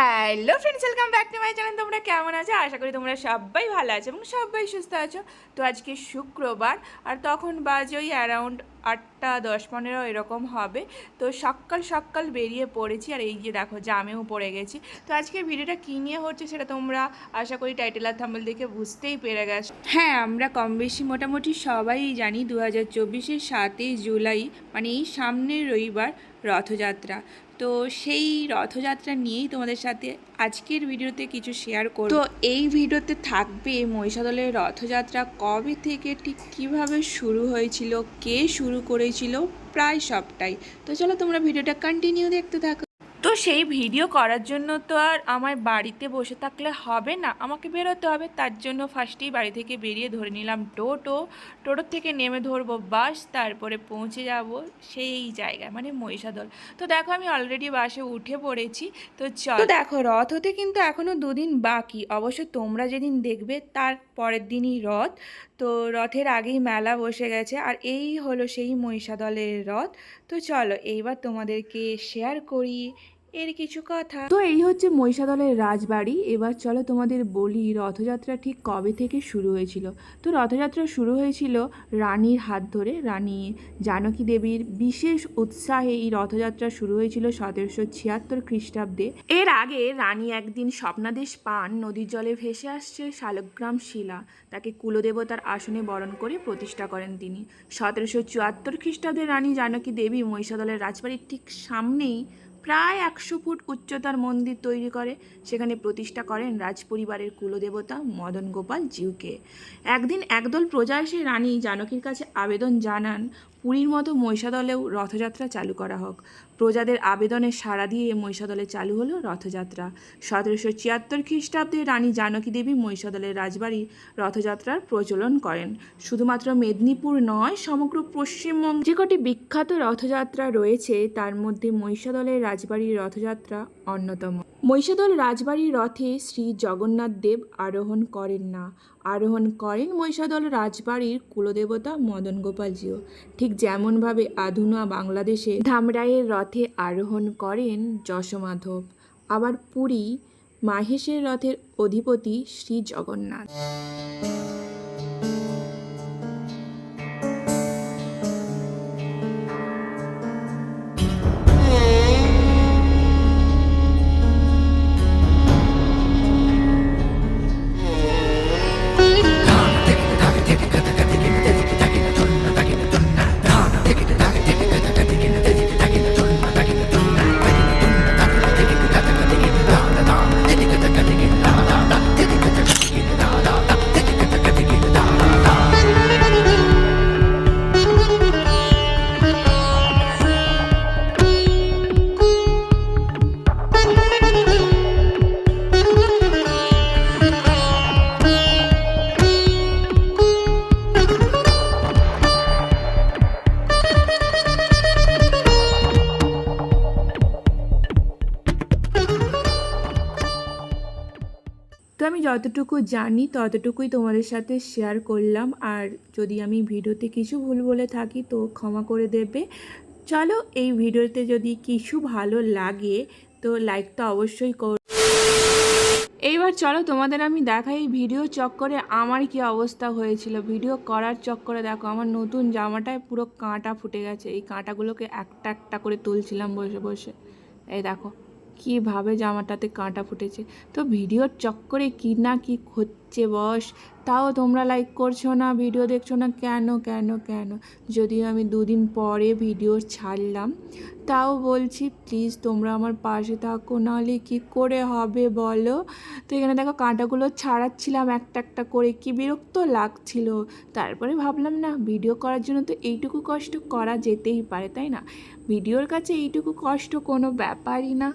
Hello friends welcome back to my channel তোমরা কেমন আছো? আশা করি তোমরা সবাই ভালো আছো এবং সবাই সুস্থ আছো। তো আজকে শুক্রবার, আর তখন বাজে ওই অ্যারাউন্ড আটটা, দশ, পনেরো এরকম হবে। তো সকাল সকাল বেরিয়ে পড়েছি। আর এই যে দেখো, জামেও পড়ে গেছি। তো আজকের ভিডিওটা কী নিয়ে হচ্ছে সেটা তোমরা আশা করি টাইটেল আর থাম্বেল দেখে বুঝতেই পেরে গেছো। হ্যাঁ আমরা কম বেশি মোটামুটি সবাই জানি দু হাজার চব্বিশের সাতই জুলাই মানে এই সামনের রবিবার রথযাত্রা। তো সেই রথযাত্রা নিয়েই তোমাদের সাথে আজকের ভিডিওতে কিছু শেয়ার করব। তো এই ভিডিওতে থাকবে মহিষাদলের রথযাত্রা কবে থেকে ঠিক কীভাবে শুরু হয়েছিল, কে শুরু করেছিল, প্রায় সবটাই। তো চলো তোমরা ভিডিওটা কন্টিনিউ দেখতে থাকো। তো সেই ভিডিও করার জন্য তো আর আমার বাড়িতে বসে থাকলে হবে না। আমাকে বেরোতে হবে, তার জন্য ফার্স্টেই বাড়ি থেকে বেরিয়ে ধরে নিলাম টোটো। টোটোর থেকে নেমে ধরবো বাস, তারপরে পৌঁছে যাব সেই জায়গায় মানে মহিষাদল। তো দেখো আমি অলরেডি বাসে উঠে পড়েছি, তো চল। দেখো, রথ হতে কিন্তু এখনও দুদিন বাকি। অবশ্য তোমরা যেদিন দেখবে, তার পরের দিনই রথ। তো রথের আগেই মেলা বসে গেছে আর এই হলো সেই মহিষাদলের রথ। তো চলো এইবার তোমাদেরকে শেয়ার করি এর কিছু কথা। তো এই হচ্ছে মহিষাদলের রাজবাড়ি। এবার চলো তোমাদের বলি, রথযাত্রা ঠিক কবে থেকে শুরু হয়েছিল? তো রথযাত্রা শুরু হয়েছিল রানীর হাত ধরে। রানী জানকী দেবীর বিশেষ উৎসাহে এই রথযাত্রা শুরু হয়েছিল সতেরোশো ছিয়াত্তর খ্রিস্টাব্দে। এর আগে রানী একদিন স্বপ্নাদেশ পান, নদীর জলে ভেসে আসছে শালগ্রাম শিলা। তাকে কুলদেবতার আসনে বরণ করে প্রতিষ্ঠা করেন তিনি। সতেরোশো চুয়াত্তর খ্রিস্টাব্দে রানী জানকী দেবী মহিষাদলের রাজবাড়ির ঠিক সামনেই প্রায় একশো ফুট উচ্চতার মন্দির তৈরি করে। সেখানে প্রতিষ্ঠা করেন রাজপরিবারের কুলদেবতা মদন গোপাল জিউকে। একদিন একদল প্রজা এসে রানী জানকীর কাছে আবেদন জানান পুরীর মতো মহিষাদলেও রথযাত্রা চালু করা হোক। প্রজাদের আবেদনে সাড়া দিয়ে মহিষাদলে চালু হলো রথযাত্রা। সতেরোশো ছিয়াত্তর খ্রিস্টাব্দে রানী জানকী দেবী মহিষাদলের রাজবাড়ি রথযাত্রার প্রচলন করেন। শুধুমাত্র মেদিনীপুর নয়, সমগ্র পশ্চিমবঙ্গ যে কটি বিখ্যাত রথযাত্রা রয়েছে, তার মধ্যে মহিষাদলের রাজবাড়ির রথযাত্রা অন্যতম। মহিষাদল রাজবাড়ির রথে শ্রী জগন্নাথ দেব আরোহণ করেন না। আরোহণ করেন মহিষাদল রাজবাড়ির কুলদেবতা মদন গোপালজিও। ঠিক যেমনভাবে আধুনা বাংলাদেশে ধামরাইয়ের রথে আরোহণ করেন যশমাধব, আবার পুরী মাহেশের রথের অধিপতি শ্রী জগন্নাথ তো আমি যতটুকু জানি, ততটুকুই তোমাদের সাথে শেয়ার করলাম। আর যদি আমি ভিডিওতে কিছু ভুল বলে থাকি, তো ক্ষমা করে দেবে। চলো এই ভিডিওতে যদি কিছু ভালো লাগে, তো লাইক তো অবশ্যই কর। এইবার চলো তোমাদের আমি দেখাই এই ভিডিও চক্করে আমার কি অবস্থা হয়েছিল। ভিডিও করার চক্করে দেখো, আমার নতুন জামাটায় পুরো কাঁটা ফুটে গেছে। এই কাঁটাগুলোকে একটা একটা করে তুলছিলাম বসে বসে। এই দেখো কীভাবে জামাটাতে কাঁটা ফুটেছে? তো ভিডিওর চক্করে কী না কী হচ্ছে বস? তাও তোমরা লাইক করছ না ভিডিও দেখছ না, কেন কেন কেন? যদিও আমি দুদিন পরে ভিডিও ছাড়লাম, তাও বলছি প্লিজ তোমরা আমার পাশে থাকো, নাহলে কী করে হবে বলো? তো এখানে দেখো কাঁটাগুলো ছাড়াচ্ছিলাম একটা একটা করে, কি বিরক্ত লাগছিল। তারপরে ভাবলাম না ভিডিও করার জন্য তো এইটুকু কষ্ট করা যেতেই পারে, তাই না? ভিডিওর কাছে এইটুকু কষ্ট কোনো ব্যাপারই না।